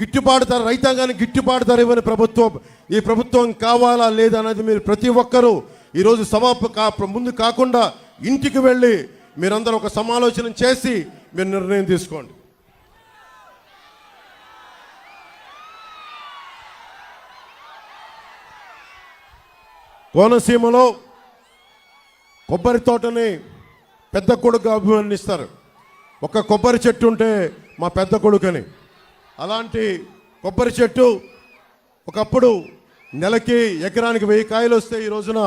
గిట్టుబాటు ధర రైతాంగానికి గిట్టుబాటు ధర ఇవ్వని ప్రభుత్వం ఈ ప్రభుత్వం కావాలా లేదా అనేది మీరు ప్రతి ఒక్కరూ ఈరోజు సమాప కా ముందు కాకుండా ఇంటికి వెళ్ళి మీరందరూ ఒక సమాలోచన చేసి మీరు నిర్ణయం తీసుకోండి. కోనసీమలో కొబ్బరి తోటని పెద్ద కొడుకు అభిమానిస్తారు ఒక కొబ్బరి చెట్టు ఉంటే మా పెద్ద కొడుకని. అలాంటి కొబ్బరి చెట్టు ఒకప్పుడు నెలకి ఎకరానికి వెయ్యి కాయలు వస్తే ఈ రోజున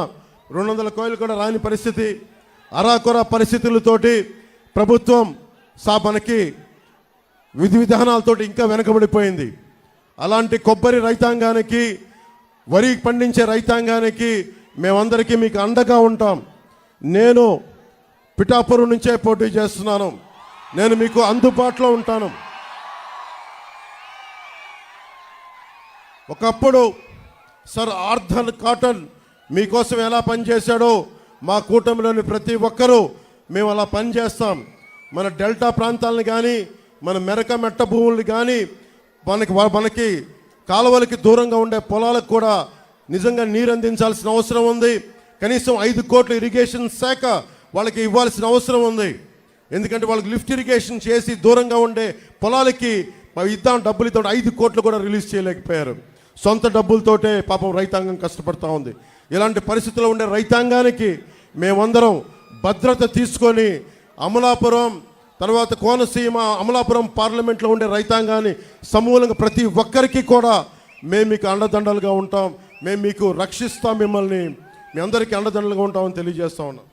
రెండు వందల కాయలు కూడా రాని పరిస్థితి. అరాకొర పరిస్థితులతోటి ప్రభుత్వం సా మనకి విధి విధానాలతోటి ఇంకా వెనకబడిపోయింది. అలాంటి కొబ్బరి రైతాంగానికి వరి పండించే రైతాంగానికి మేమందరికీ మీకు అండగా ఉంటాం. నేను పిఠాపురం నుంచే పోటీ చేస్తున్నాను. నేను మీకు అందుబాటులో ఉంటాను. ఒకప్పుడు సర్ ఆర్థర్ కాటన్ మీకోసం ఎలా పనిచేశాడో మా కూటమిలోని ప్రతి ఒక్కరూ మేము అలా పనిచేస్తాం. మన డెల్టా ప్రాంతాలను కానీ మన మెరక మెట్ట భూములను కానీ మనకి మనకి కాలువలకి దూరంగా ఉండే పొలాలకు కూడా నిజంగా నీరు అందించాల్సిన అవసరం ఉంది. కనీసం ఐదు కోట్ల ఇరిగేషన్ శాఖ వాళ్ళకి ఇవ్వాల్సిన అవసరం ఉంది. ఎందుకంటే వాళ్ళకి లిఫ్ట్ ఇరిగేషన్ చేసి దూరంగా ఉండే పొలాలకి ఇద్దాం డబ్బులు ఇద్దాం ఐదు కోట్లు కూడా రిలీజ్ చేయలేకపోయారు. సొంత డబ్బులతోటే పాపం రైతాంగం కష్టపడుతూ ఉంది. ఇలాంటి పరిస్థితుల్లో ఉండే రైతాంగానికి మేమందరం భద్రత తీసుకొని అమలాపురం తర్వాత కోనసీమ అమలాపురం పార్లమెంట్లో ఉండే రైతాంగాన్ని సమూలంగా ప్రతి ఒక్కరికి కూడా మేము మీకు అండదండలుగా ఉంటాం. మేము మీకు రక్షిస్తాం మిమ్మల్ని. మీ అందరికీ అండదండలుగా ఉంటామని తెలియజేస్తా ఉన్నాం.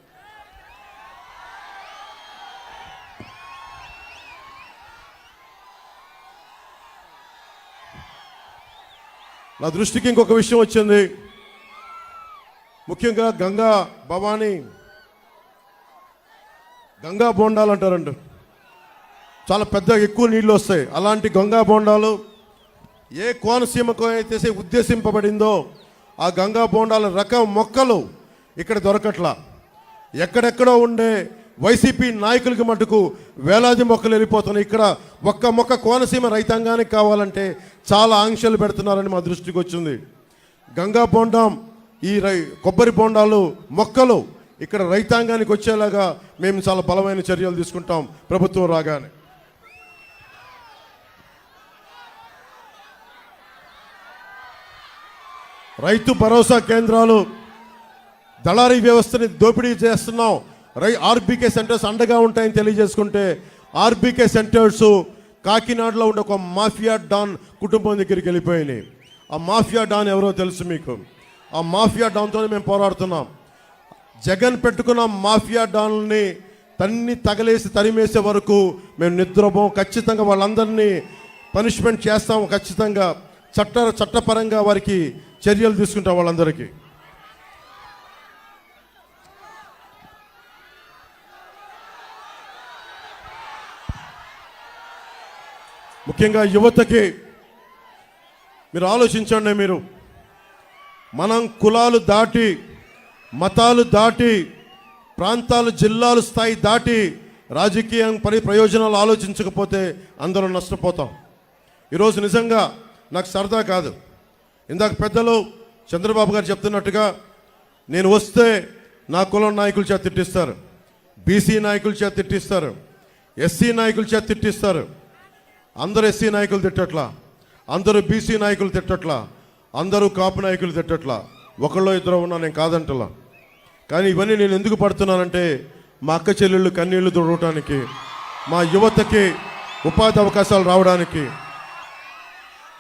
నా దృష్టికి ఇంకొక విషయం వచ్చింది. ముఖ్యంగా గంగా భవానీ గంగా బోండాలు అంటారండి చాలా పెద్ద ఎక్కువ నీళ్ళు వస్తాయి. అలాంటి గంగా బోండాలు ఏ కోనసీమకు అయితే ఉద్దేశింపబడిందో ఆ గంగా బోండాల రకం మొక్కలు ఇక్కడ దొరకట్లా. ఎక్కడెక్కడో ఉండే వైసీపీ నాయకులకి మటుకు వేలాది మొక్కలు వెళ్ళిపోతున్నాయి. ఇక్కడ ఒక్క మొక్క కోనసీమ రైతాంగానికి కావాలంటే చాలా ఆంక్షలు పెడుతున్నారని మా దృష్టికి వచ్చింది. గంగా బోండం ఈ రై కొబ్బరి బోండాలు మొక్కలు ఇక్కడ రైతాంగానికి వచ్చేలాగా మేము చాలా బలమైన చర్యలు తీసుకుంటాం ప్రభుత్వం రాగానే. రైతు భరోసా కేంద్రాలు దళారీ వ్యవస్థని దోపిడీ చేస్తున్నాం. రై ఆర్బీకే సెంటర్స్ అండగా ఉంటాయని తెలియజేసుకుంటే ఆర్బీకే సెంటర్స్ కాకినాడలో ఉండే ఒక మాఫియా డాన్ కుటుంబం దగ్గరికి వెళ్ళిపోయినాయి. ఆ మాఫియా డాన్ ఎవరో తెలుసు మీకు? ఆ మాఫియా డాన్తోనే మేము పోరాడుతున్నాం. జగన్ పెట్టుకున్న మాఫియా డాన్ని తన్ని తగలేసి తరిమేసే వరకు మేము నిద్రపోం. ఖచ్చితంగా వాళ్ళందరినీ పనిష్మెంట్ చేస్తాం. ఖచ్చితంగా చట్ట చట్టపరంగా వారికి చర్యలు తీసుకుంటాం వాళ్ళందరికీ. ముఖ్యంగా యువతకి మీరు ఆలోచించండి మీరు. మనం కులాలు దాటి మతాలు దాటి ప్రాంతాలు జిల్లాలు స్థాయి దాటి రాజకీయం పని ప్రయోజనాలు ఆలోచించకపోతే అందరం నష్టపోతాం. ఈరోజు నిజంగా నాకు సరదా కాదు. ఇందాక పెద్దలు చంద్రబాబు గారు చెప్తున్నట్టుగా నేను వస్తే నా కులం నాయకుల చేత తిట్టిస్తారు. బీసీ నాయకుల చేత తిట్టిస్తారు. ఎస్సీ నాయకుల చేత తిట్టిస్తారు. అందరూ ఎస్సీ నాయకులు తిట్టట్లా అందరూ బీసీ నాయకులు తిట్టట్లా అందరూ కాపు నాయకులు తిట్టట్లా. ఒకళ్ళో ఇద్దరు ఉన్నా నేను కాదంటలా. కానీ ఇవన్నీ నేను ఎందుకు పడుతున్నానంటే మా అక్క చెల్లెళ్ళు కన్నీళ్ళు తుడవటానికి మా యువతకి ఉపాధి అవకాశాలు రావడానికి.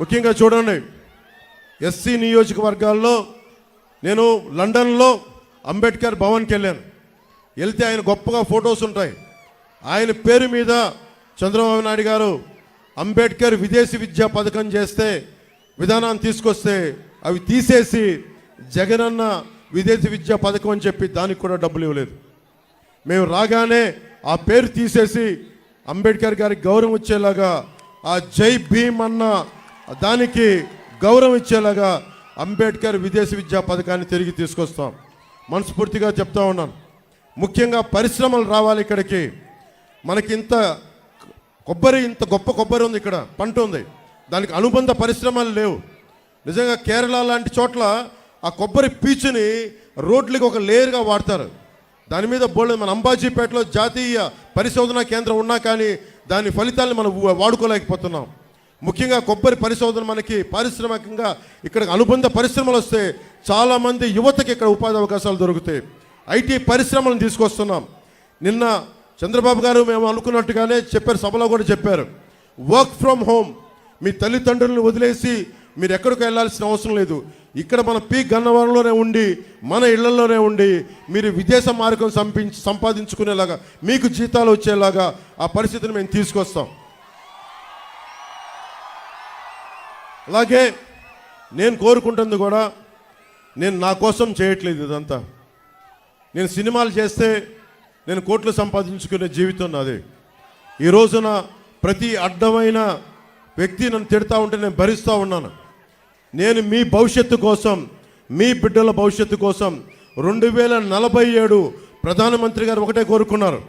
ముఖ్యంగా చూడండి ఎస్సీ నియోజకవర్గాల్లో నేను లండన్లో అంబేద్కర్ భవన్కి వెళ్ళాను. వెళ్తే ఆయన గొప్పగా ఫొటోస్ ఉంటాయి. ఆయన పేరు మీద చంద్రబాబు నాయుడు గారు అంబేద్కర్ విదేశీ విద్యా పథకం చేస్తే విధానాన్ని తీసుకొస్తే అవి తీసేసి జగనన్న విదేశీ విద్యా పథకం అని చెప్పి దానికి కూడా డబ్బులు ఇవ్వలేదు. మేము రాగానే ఆ పేరు తీసేసి అంబేద్కర్ గారికి గౌరవం ఇచ్చేలాగా ఆ జై భీమ్ అన్న దానికి గౌరవం ఇచ్చేలాగా అంబేద్కర్ విదేశీ విద్యా పథకాన్ని తిరిగి తీసుకొస్తాం. మనస్ఫూర్తిగా చెప్తా ఉన్నాను. ముఖ్యంగా పరిశ్రమలు రావాలి ఇక్కడికి. మనకి ఇంత కొబ్బరి ఇంత గొప్ప కొబ్బరి ఉంది ఇక్కడ పంట ఉంది. దానికి అనుబంధ పరిశ్రమలు లేవు. నిజంగా కేరళ లాంటి చోట్ల ఆ కొబ్బరి పీచుని రోడ్లకి ఒక లేయర్గా వాడతారు. దాని మీద బోల్డ్ మన అంబాజీపేటలో జాతీయ పరిశోధన కేంద్రం ఉన్నా కానీ దాని ఫలితాలను మనం వా- వాడుకోలేకపోతున్నాం. ముఖ్యంగా కొబ్బరి పరిశోధన మనకి పారిశ్రామికంగా ఇక్కడ అనుబంధ పరిశ్రమలు వస్తే చాలామంది యువతకి ఇక్కడ ఉపాధి అవకాశాలు దొరుకుతాయి. ఐటీ పరిశ్రమలను తీసుకొస్తున్నాం. నిన్న చంద్రబాబు గారు మేము అనుకున్నట్టుగానే చెప్పారు సభలో కూడా చెప్పారు. వర్క్ ఫ్రమ్ హోమ్ మీ తల్లిదండ్రులను వదిలేసి మీరు ఎక్కడికి వెళ్ళాల్సిన అవసరం లేదు. ఇక్కడ మన పీ గన్నవరంలోనే ఉండి మన ఇళ్ళలోనే ఉండి మీరు విదేశ మార్గం సంపించి సంపాదించుకునేలాగా మీకు జీతాలు వచ్చేలాగా ఆ పరిస్థితిని మేము తీసుకొస్తాం. అలాగే నేను కోరుకుంటుంది కూడా నేను నా కోసం చేయట్లేదు ఇదంతా. నేను సినిమాలు చేస్తే నేను కోట్లు సంపాదించుకునే జీవితం నాది. ఈ రోజున ప్రతి అడ్డమైన వ్యక్తి నన్ను తిడతా ఉంటే నేను భరిస్తూ ఉన్నాను. నేను మీ భవిష్యత్తు కోసం మీ బిడ్డల భవిష్యత్తు కోసం రెండు వేల నలభై ఏడు ప్రధానమంత్రి గారు ఒకటే కోరుకున్నారు.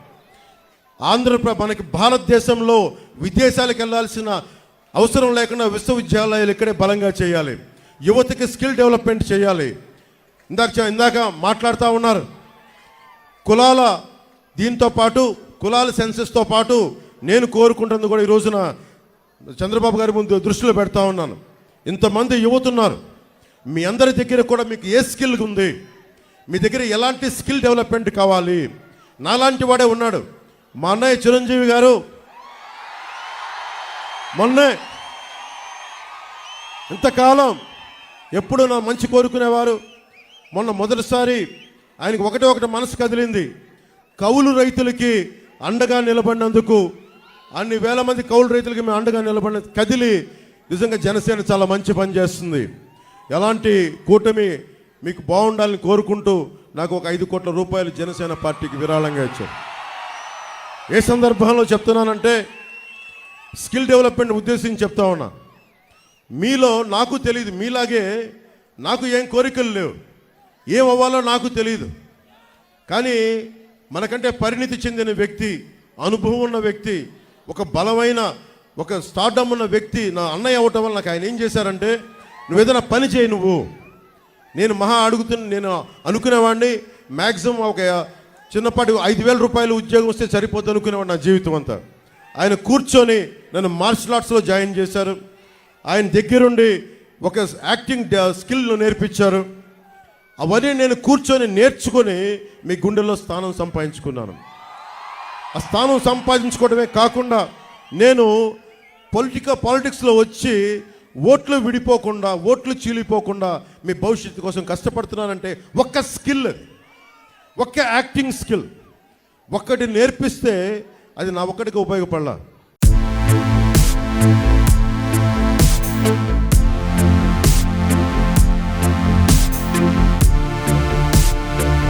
ఆంధ్రప్ర మనకి భారతదేశంలో విదేశాలకు వెళ్ళాల్సిన అవసరం లేకుండా విశ్వవిద్యాలయాలు ఇక్కడే బలంగా చేయాలి. యువతకి స్కిల్ డెవలప్మెంట్ చేయాలి. ఇందాక ఇందాక మాట్లాడుతూ ఉన్నారు. కులాల దీంతో పాటు కులాల సెన్సెస్తో పాటు నేను కోరుకుంటుంది కూడా ఈ రోజున చంద్రబాబు గారి ముందు దృష్టిలో పెడతా ఉన్నాను. ఇంతమంది యువతున్నారు. మీ అందరి దగ్గర కూడా మీకు ఏ స్కిల్ ఉంది? మీ దగ్గర ఎలాంటి స్కిల్ డెవలప్మెంట్ కావాలి? నాలాంటి వాడే ఉన్నాడు. మా అన్నయ్య చిరంజీవి గారు. మొన్నే ఇంతకాలం ఎప్పుడు నా మంచి కోరుకునేవారు. మొన్న మొదటిసారి ఆయనకి ఒకటి ఒకటి మనసు కదిలింది. కౌలు రైతులకి అండగా నిలబడినందుకు అన్ని వేల మంది కౌలు రైతులకి మేము అండగా నిలబడిన కదిలి నిజంగా జనసేన చాలా మంచి పని చేస్తుంది. ఎలాంటి కూటమి మీకు బాగుండాలని కోరుకుంటూ నాకు ఒక ఐదు కోట్ల రూపాయలు జనసేన పార్టీకి విరాళంగా ఇచ్చారు. ఏ సందర్భంలో చెప్తున్నానంటే స్కిల్ డెవలప్మెంట్ ఉద్దేశించి చెప్తా ఉన్నా. మీలో నాకు తెలియదు మీలాగే నాకు ఏం కోరికలు లేవు. ఏం అవ్వాలో నాకు తెలియదు కానీ మనకంటే పరిణితి చెందిన వ్యక్తి అనుభవం ఉన్న వ్యక్తి ఒక బలమైన ఒక స్టార్డమ్ ఉన్న వ్యక్తి నా అన్నయ్య అవ్వటం వల్ల నాకు ఆయన ఏం చేశారంటే నువ్వు ఏదైనా పని చేయి నువ్వు. నేను మహా అడుగుతున్న నేను అనుకునేవాడిని మ్యాక్సిమం ఒక చిన్నపాటి ఐదు వేల రూపాయలు ఉద్యోగం వస్తే సరిపోద్ది అనుకునేవాడు నా జీవితం అంతా. ఆయన కూర్చొని నన్ను మార్షల్ ఆర్ట్స్లో జాయిన్ చేశారు. ఆయన దగ్గరుండి ఒక యాక్టింగ్ స్కిల్ uh, నేర్పించారు. అవన్నీ నేను కూర్చొని నేర్చుకొని మీ గుండెల్లో స్థానం సంపాదించుకున్నాను. ఆ స్థానం సంపాదించుకోవడమే కాకుండా నేను పొలిటికల్ పాలిటిక్స్లో వచ్చి ఓట్లు విడిపోకుండా ఓట్లు చీలిపోకుండా మీ భవిష్యత్తు కోసం కష్టపడుతున్నానంటే ఒక్క స్కిల్ ఒక్క యాక్టింగ్ స్కిల్. ఒక్కటి నేర్పిస్తే అది నా ఒక్కడికి ఉపయోగపడాలి.